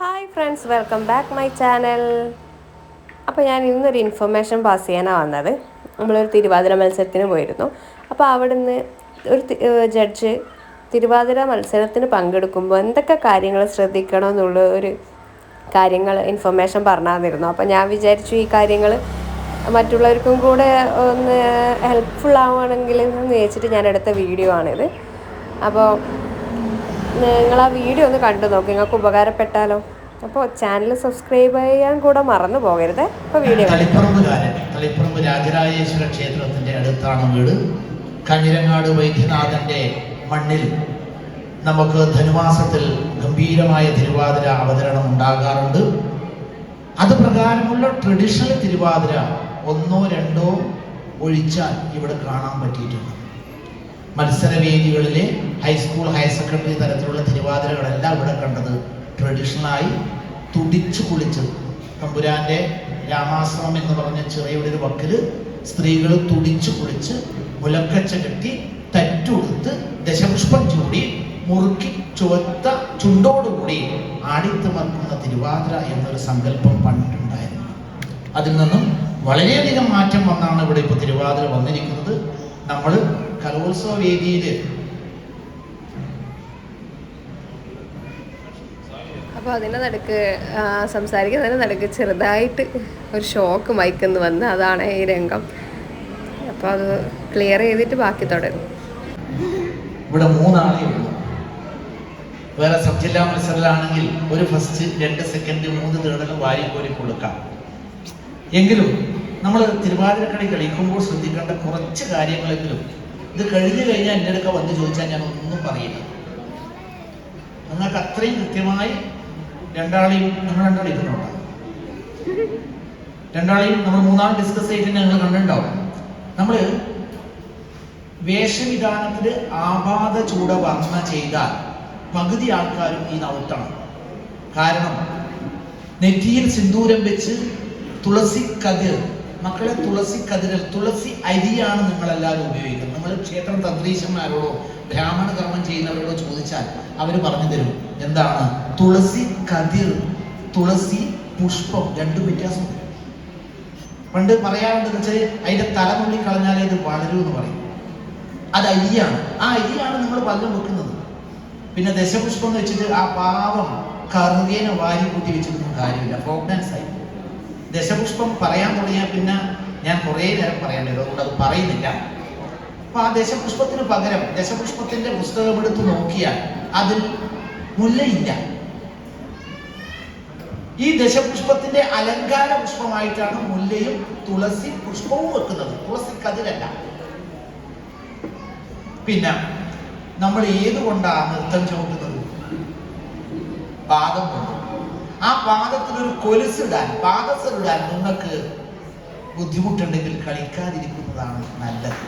Hi friends welcome back my channel അപ്പോൾ ഞാൻ ഇന്നൊരു ഇൻഫർമേഷൻ പാസ് ചെയ്യാനാണ് വന്നത്. നമ്മളൊരു തിരുവാതിര മത്സരത്തിന് പോയിരുന്നു. അപ്പോൾ അവിടുന്ന് ഒരു ജഡ്ജ് തിരുവാതിര മത്സരത്തിന് പങ്കെടുക്കുമ്പോൾ എന്തൊക്കെ കാര്യങ്ങൾ ശ്രദ്ധിക്കണം എന്നുള്ള ഒരു കാര്യങ്ങൾ ഇൻഫർമേഷൻ പറഞ്ഞു തന്നിരുന്നു അപ്പോൾ ഞാൻ വിചാരിച്ചു ഈ കാര്യങ്ങൾ മറ്റുള്ളവർക്കും കൂടെ ഒന്ന് ഹെൽപ്ഫുൾ ആവുകയാണെങ്കിൽ എന്ന് വെച്ചിട്ട് ഞാൻ എടുത്ത വീഡിയോ ആണിത്. അപ്പോൾ നിങ്ങൾ ആ വീഡിയോ ഒന്ന് കണ്ടു നോക്കി നിങ്ങൾക്ക് ഉപകാരപ്പെട്ടാലോ. അപ്പോൾ ചാനൽ സബ്സ്ക്രൈബ് ചെയ്യാൻ കൂടെ മറന്നു പോകരുത്. അപ്പോൾ വീഡിയോ രാജരാജേശ്വര ക്ഷേത്രത്തിന്റെ അടുത്താണ് വീട്. കഞ്ഞിരങ്ങാട് വൈദ്യനാഥന്റെ മണ്ണിൽ നമുക്ക് ധനുമാസത്തിൽ ഗംഭീരമായ തിരുവാതിര അവതരണം ഉണ്ടാകാറുണ്ട്. അത് പ്രകാരമുള്ള ട്രഡീഷണൽ തിരുവാതിര ഒന്നോ രണ്ടോ ഒഴിച്ചാൽ ഇവിടെ കാണാൻ പറ്റിയിട്ടുണ്ട്. മത്സരവേദികളിലെ ഹൈസ്കൂൾ ഹയർ സെക്കൻഡറി തരത്തിലുള്ള തിരുവാതിരകളെല്ലാം ഇവിടെ കണ്ടത് ട്രഡീഷണലായി തുടിച്ചു കുളിച്ച് തമ്പുരാന്റെ രാമാശ്രമം എന്ന് പറഞ്ഞ ചെറിയൊരു ഒരു വക്കിൽ സ്ത്രീകൾ തുടിച്ചു കുളിച്ച് മുലക്കച്ച കെട്ടി തറ്റുടുത്ത് ദശപുഷ്പം ചൂടി മുറുക്കി ചുവത്ത ചുണ്ടോടുകൂടി ആടിത്തിമർക്കുന്ന തിരുവാതിര എന്നൊരു സങ്കല്പം പണ്ടിട്ടുണ്ടായിരുന്നു അതിൽ നിന്നും വളരെയധികം മാറ്റം വന്നാണ് ഇവിടെ ഇപ്പോൾ തിരുവാതിര വന്നിരിക്കുന്നത്. നമ്മൾ കലോത്സവ വേദിയിൽ. അപ്പോൾ അതിന്റെ നടുക്ക് സംസാരിക്കുന്നതിന് നടക്ക് ചെറുതായിട്ട് ഒരു ഷോക്ക് മയക്കുന്ന് വന്ന് അതാണ് ഈ രംഗം. അപ്പോൾ അത് ക്ലിയർ ചെയ്തിട്ട് ബാക്കി തുടരും. ഇവിടെ മൂന്നാളേ ഉള്ളൂ. വേറെ സബ് ജില്ലാ മത്സരത്തിലാണെങ്കിൽ ഒരു ഫസ്റ്റ് രണ്ട് സെക്കൻഡ് മൂന്ന് തേർഡെല്ലാം വാരി കോരി കൊടുക്കാം. എങ്കിലും നമ്മൾ തിരുവാതിരക്കളി കളിക്കുമ്പോൾ ശ്രദ്ധിക്കേണ്ട കുറച്ച് കാര്യങ്ങളെങ്കിലും ഇത് കഴിഞ്ഞു കഴിഞ്ഞാൽ എന്റെ അടുക്ക വന്ന് ചോദിച്ചാൽ ഞാൻ ഒന്നും പറയില്ല. നിങ്ങൾക്ക് അത്രയും കൃത്യമായി രണ്ടാളെയും നിങ്ങൾ രണ്ടാളും ഇരുന്നുണ്ടാവും രണ്ടാളെയും നമ്മൾ മൂന്നാൾ ഡിസ്കസ് ചെയ്തിട്ട് ഞങ്ങൾ കണ്ടിട്ടുണ്ടാവും. നമ്മൾ വേഷവിധാനത്തിൽ ആപാത ചൂട വർണ ചെയ്താൽ പകുതി ആൾക്കാരും ഈ ഔട്ടാണ് കാരണം നെറ്റിയിൽ സിന്ദൂരം വെച്ച് തുളസി കതിർ മക്കളെ തുളസി കതിരൽ തുളസി അരിയാണ് നിങ്ങളെല്ലാവരും ഉപയോഗിക്കുന്നത്. നമ്മൾ ക്ഷേത്രം തദ്ദേശന്മാരോടോ ബ്രാഹ്മണ കർമ്മം ചെയ്യുന്നവരോടോ ചോദിച്ചാൽ അവർ പറഞ്ഞു തരും. എന്താണ്? തുളസി കതിർ തുളസി പുഷ്പം രണ്ടും വ്യത്യാസം പണ്ട് പറയാറുണ്ട് വെച്ചാൽ അതിന്റെ തലമുള്ളി കളഞ്ഞാലേ ഇത് വളരൂ എന്ന് പറയും. അത് അരിയാണ്. ആ അരിയാണ് നിങ്ങൾ പലരും വെക്കുന്നത്. പിന്നെ ദശപുഷ്പം എന്ന് വെച്ചിട്ട് ആ പാവം കറുകേനെ വാരി കൂട്ടി വെച്ചിട്ടൊന്നും കാര്യമില്ല. പ്രോഗ്നൻസ് ആയി. ദശപുഷ്പം പറയാൻ തുടങ്ങിയാൽ പിന്നെ ഞാൻ കുറേ നേരം പറയേണ്ടി വരും. അതുകൊണ്ട് അത് പറയുന്നില്ല. അപ്പൊ ആ ദശപുഷ്പത്തിന് പകരം ദശപുഷ്പത്തിന്റെ പുസ്തകം എടുത്ത് നോക്കിയാൽ അതിൽ മുല്ലയില്ല. ഈ ദശപുഷ്പത്തിന്റെ അലങ്കാര പുഷ്പമായിട്ടാണ് മുല്ലയും തുളസി പുഷ്പവും വെക്കുന്നത്. തുളസി കതിരല്ല. പിന്നെ നമ്മൾ ഏതുകൊണ്ടാണ് നൃത്തം ചവിട്ടുന്നത്? പാദം കൊണ്ട്. ആ പാദത്തിൽ ഒരു കൊലുസിടാൻ പാദസറിടാൻ നിങ്ങൾക്ക് ബുദ്ധിമുട്ടുണ്ടെങ്കിൽ കളിക്കാതിരിക്കുന്നതാണ് നല്ലത്.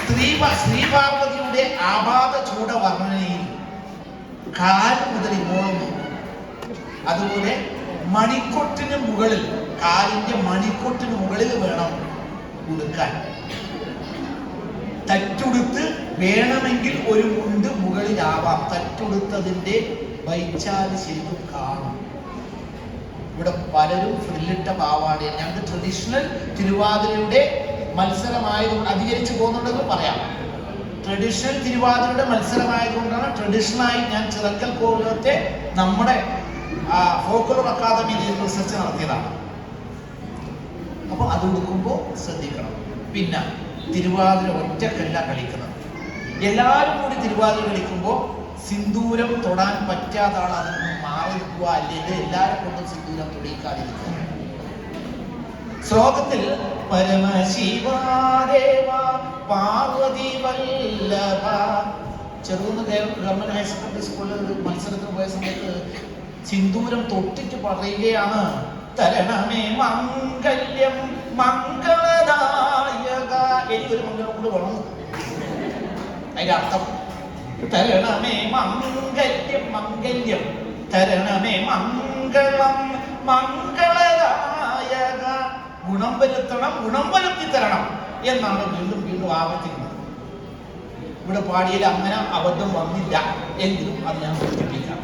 സ്ത്രീ ശ്രീപാർവതിയുടെ ആപാദ ചൂട വർണനയിൽ കാൽ മുതൽ ഇങ്ങോളം അതുപോലെ മണിക്കൊട്ടിന് മുകളിൽ കാലിന്റെ മണിക്കൊട്ടിന് മുകളിൽ വേണം ഉടുക്കാൻ. തറ്റുടുത്ത് വേണമെങ്കിൽ ഒരു മുണ്ട് മുകളിലാവാം. തറ്റുടുത്തതിന്റെ വൈച്ചാൽ ശരിക്കും കാണും. ഇവിടെ പലരും ഫ്രില്ലിട്ട പാവാട ഞങ്ങൾക്ക് ട്രഡീഷണൽ തിരുവാതിരയുടെ മത്സരമായതുകൊണ്ട് അധികരിച്ചു പോകുന്നുണ്ടെന്ന് പറയാം. ട്രഡീഷണൽ തിരുവാതിരയുടെ മത്സരമായതുകൊണ്ടാണ് ട്രഡീഷണലായി ഞാൻ ചിറക്കൽ കോവിലത്തെ നമ്മുടെ ഫോക്കലർ അക്കാദമിയിൽ റിസർച്ച് നടത്തിയതാണ്. അപ്പോൾ അത് കൊടുക്കുമ്പോൾ ശ്രദ്ധിക്കണം. പിന്നെ തിരുവാതിര ഒറ്റക്കല്ല കളിക്കുന്നത്. എല്ലാവരും കൂടി തിരുവാതിര കളിക്കുമ്പോൾ സിന്ദൂരം തൊടാൻ പറ്റാതാണ് അതിൽ നിന്ന് മാറി നിൽക്കുക അല്ലെങ്കിൽ എല്ലാവരും കൊണ്ടും സിന്ദൂരം തൊടിക്കാതിരിക്കുക ശ്ലോകത്തിൽ പരമശിവാദേവ പാർവതി വല്ലഭ. ചെറുകുന്ന് ഗവൺമെന്റ് ഹയർ സെക്കൻഡറി സ്കൂളിൽ മത്സരത്തിന് പോയ സമയത്ത് സിന്ദൂരം തൊട്ടിട്ട് പറയുകയാണ് തരണമേ മംഗല്യം മംഗളദായക എനിക്കൊരു മംഗളം കൊണ്ട് വേണം അതിന്റെ അർത്ഥം തരണമേ മംഗല്യം മംഗല്യം. തരണമേ മംഗളം മംഗളദായക ഗുണം വരുത്തണം ഗുണം വരുത്തി തരണം എന്നാണ് വീണ്ടും വീണ്ടും ആവർത്തിക്കുന്നത്. ഇവിടെ പാടിയിൽ അങ്ങനെ അബദ്ധം വന്നില്ല. എങ്കിലും അത് ഞാൻ സൂചിപ്പിക്കാം.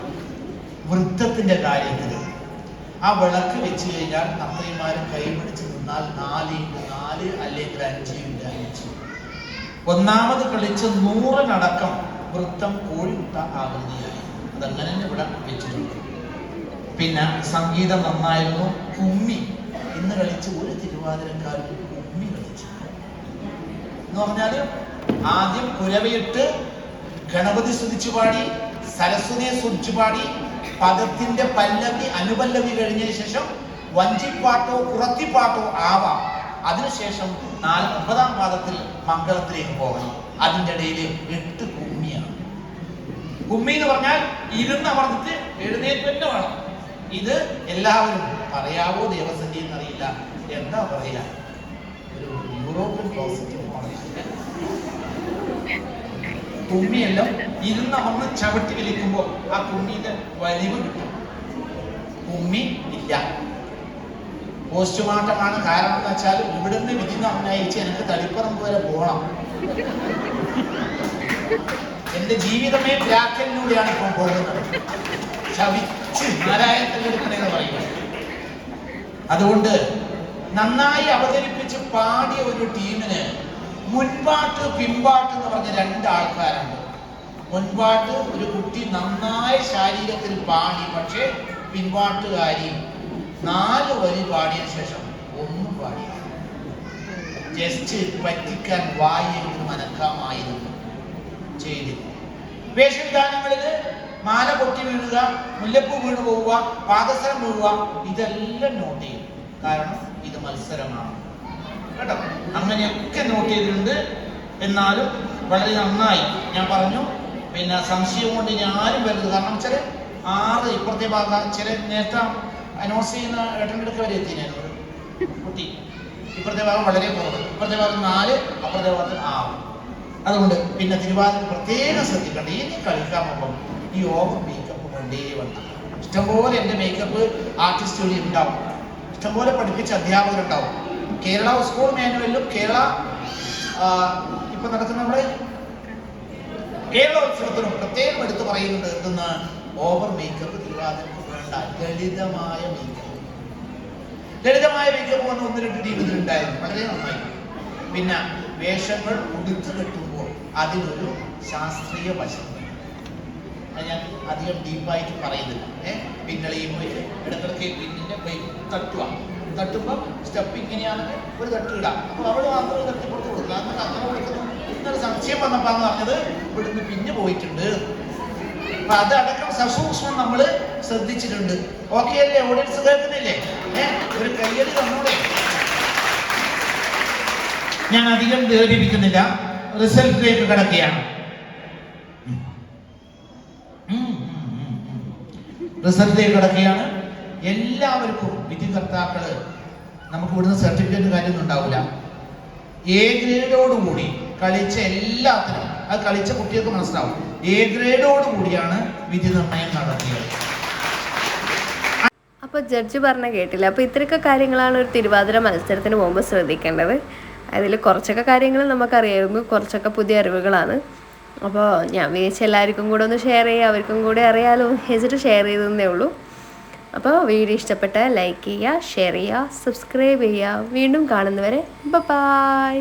വൃത്തത്തിന്റെ കാര്യത്തിൽ ആ വിളക്ക് വെച്ച് കഴിഞ്ഞാൽ കൈ കൈപിടിച്ച് നിന്നാൽ നാല് നാല് അല്ലെങ്കിൽ അഞ്ച് ഇന്റു അഞ്ച്. ഒന്നാമത് കളിച്ച് നൂറിനടക്കം വൃത്തം കോഴിമുട്ട ആകൃതിയായി. അതങ്ങനെ ഇവിടെ വെച്ചിട്ടുണ്ട്. പിന്നെ സംഗീതം നന്നായിരുന്നു. കുമ്മി. ഇന്ന് കളിച്ച് ഒരു തിരുവാതിരക്കാരും കുമ്മി കളിച്ചു എന്ന് പറഞ്ഞാൽ ആദ്യം കുരവയിട്ട് ഗണപതി സ്തുതിച്ചു പാടി സരസ്വതിയെ സ്തുതിച്ചു പാടി പദത്തിന്റെ പല്ലവി അനുപല്ലവി കഴിഞ്ഞതിന് ശേഷം വഞ്ചിപ്പാട്ടോ കുറത്തിപ്പാട്ടോ ആവാം. അതിനുശേഷം നാല് ഒമ്പതാം പാദത്തിൽ മംഗളത്തിലേക്ക് പോകണം. അതിന്റെ ഇടയിൽ എട്ട് കുമ്മിയാണ്. കുമ്മി എന്ന് പറഞ്ഞാൽ ഇരുന്ന് അമർന്നിട്ട് എഴുന്നേറ്റ് വേണം. ഇത് എല്ലാവരും പറയാവോ ദേവസന്ധി എന്നറിയില്ല. എന്താ പറയാ ഒരു യൂറോപ്യൻ ക്ലോസറ്റ് കുമ്മിയെല്ലാം ഇരുന്നമർന്ന് ചവിട്ടി വലിക്കുമ്പോൾ ആ കുമ്മിയുടെ വലിവ് കിട്ടും. കുമ്മി ഇല്ല. പോസ്റ്റ്മോർട്ടമാണ് കാരണം എന്ന് വെച്ചാൽ ഇവിടുന്ന് വിധി നിർണയിച്ച് എനിക്ക് തളിപ്പറമ്പ് വരെ പോകണം. എന്റെ ജീവിതമേ ബ്ലാക്കലിലൂടെയാണ് ഇപ്പം പോകുന്നത്. ശവിച്ച് നാരായണത്തിലെടുക്കണെന്ന് പറയുന്നത് അതുകൊണ്ട് നന്നായി അവതരിപ്പിച്ച് പാടിയ ഒരു ടീമിന് മുൻപാട്ട് പിൻപാട്ട് എന്ന് പറഞ്ഞ രണ്ട് ആൾക്കാരുണ്ട് മുൻപാട്ട് ഒരു കുട്ടി നന്നായി ശാരീരത്തിൽ പാടി പക്ഷേ പിൻപാട്ടുകാരി നാല് വരി പാടിയ ശേഷം ഒന്നും പാടിയ ജസ്റ്റ് പറ്റിക്കാൻ വായെങ്കിലും മനക്കാമായിരുന്നു ചെയ്തില്ല വേഷവിധാനങ്ങളിൽ മാല പൊട്ടി വീഴുക മുല്ലപ്പൂ വീണു പോവുക പാദസരം വീഴുക ഇതെല്ലാം നോട്ട് ചെയ്യും കാരണം ഇത് മത്സരമാണ്. കേട്ടോ? അങ്ങനെയൊക്കെ നോട്ട് ചെയ്തിട്ടുണ്ട്. എന്നാലും വളരെ നന്നായി. ഞാൻ പറഞ്ഞു. പിന്നെ സംശയം കൊണ്ട് ഇനി ആരും വരുന്നത് കാരണം ചില ആറ് ഇപ്പുറത്തെ ഭാഗ ചില നേരത്തെ അനൗൺസ് ചെയ്യുന്ന ഏട്ടന്റെ വരെ എത്തിനായിരുന്നു കുട്ടി. ഇപ്പുറത്തെ ഭാഗം വളരെ കുറവ്. ഇപ്പുറത്തെ ഭാഗം നാല് അപ്പുറത്തെ ഭാഗത്ത് ആറ്. അതുകൊണ്ട് പിന്നെ തിരുവാതിര പ്രത്യേകം ശ്രദ്ധിക്കേണ്ട. ഇനി കളിക്കാൻ പോകുമ്പോൾ ഈ ഓവർ മേക്കപ്പ് കൊണ്ടേ വന്നു ഇഷ്ടംപോലെ എന്റെ മേക്കപ്പ് ആർട്ടിസ്റ്റ് വഴി ഉണ്ടാവും. ഇഷ്ടംപോലെ പഠിപ്പിച്ച അധ്യാപകരുണ്ടാവും. കേരള സ്കൂൾ മാനുവലിലും കേരള ഇപ്പൊ നടക്കുന്ന നമ്മുടെ കേരളോത്സവത്തിനും പ്രത്യേകം എടുത്തു പറയുന്നുണ്ട് എന്തെന്ന് ഓവർ മേക്കപ്പ് തിരുവാതിരക്ക് വേണ്ട. ലളിതമായ മേക്കപ്പ് ലളിതമായ മേക്കപ്പ് വന്ന് ഒന്ന് രണ്ട് ടീം ഇതിലുണ്ടായിരുന്നു വളരെ നന്നായി. പിന്നെ വേഷങ്ങൾ ഉടുത്തു കെട്ടുമ്പോൾ അതിനൊരു ശാസ്ത്രീയ വശം. ഞാൻ അധികം ഡീപ്പായിട്ട് പറയുന്നില്ല. ഏഹ് പിന്നളയും ഇടത്തിടക്ക് പിന്നിന്റെ തട്ടുക. തട്ടുമ്പോൾ സ്റ്റെപ്പ് ഇങ്ങനെയാണെങ്കിൽ ഒരു തട്ട് ഇടാം. അപ്പോൾ അവിടെ മാത്രം തട്ടി പുറത്ത് കൊടുക്കുക അങ്ങനെ അങ്ങനെ കൊടുക്കുന്നു ഇന്നൊരു സംശയം വന്നപ്പോൾ എന്ന് പറഞ്ഞത് ഇവിടുന്ന് പിന്നെ പോയിട്ടുണ്ട്. അപ്പൊ അതടക്കം സസൂക്ഷ്മം നമ്മൾ ശ്രദ്ധിച്ചിട്ടുണ്ട്. ഓക്കെ അല്ലേ? ഓഡിയൻസ് കേൾക്കുന്നില്ലേ? ഏഹ് ഒരു കയ്യടി തന്നൂടെ? ഞാൻ അധികം ദീർഘിപ്പിക്കുന്നില്ല റിസൾട്ടിലേക്ക് കിടക്കുകയാണ്. റിസൾട്ടിലേക്ക് കിടക്കുകയാണ്. എല്ലാവർക്കും വിധികർത്താക്കൾ നമുക്ക് ഇവിടുന്ന് സർട്ടിഫിക്കറ്റ് കാര്യമൊന്നും ഉണ്ടാവില്ല എ ഗ്രേഡോടുകൂടി കളിച്ച എല്ലാത്തിനും അത് കളിച്ച കുട്ടികൾക്ക് മനസ്സിലാവും. എ ഗ്രേഡോട് കൂടിയാണ് വിധി നിർണയം നടത്തിയത്. അപ്പോൾ ജഡ്ജ് പറഞ്ഞ കേട്ടില്ല. അപ്പോൾ ഇത്രയൊക്കെ കാര്യങ്ങളാണ് ഒരു തിരുവാതിര മത്സരത്തിന് പോകുമ്പോൾ ശ്രദ്ധിക്കേണ്ടത്. അതിൽ കുറച്ചൊക്കെ കാര്യങ്ങൾ നമുക്കറിയായിരുന്നു. കുറച്ചൊക്കെ പുതിയ അറിവുകളാണ്. അപ്പോൾ ഞാൻ വിചാരിച്ച എല്ലാവർക്കും കൂടെ ഒന്ന് ഷെയർ ചെയ്യുക. അവർക്കും കൂടെ അറിയാലോ. വിചാരിച്ചിട്ട് ഷെയർ ചെയ്തതേ ഉള്ളൂ. അപ്പോൾ വീഡിയോ ഇഷ്ടപ്പെട്ടാൽ ലൈക്ക് ചെയ്യുക ഷെയർ ചെയ്യുക സബ്സ്ക്രൈബ് ചെയ്യുക. വീണ്ടും കാണുന്നവരെ ബൈ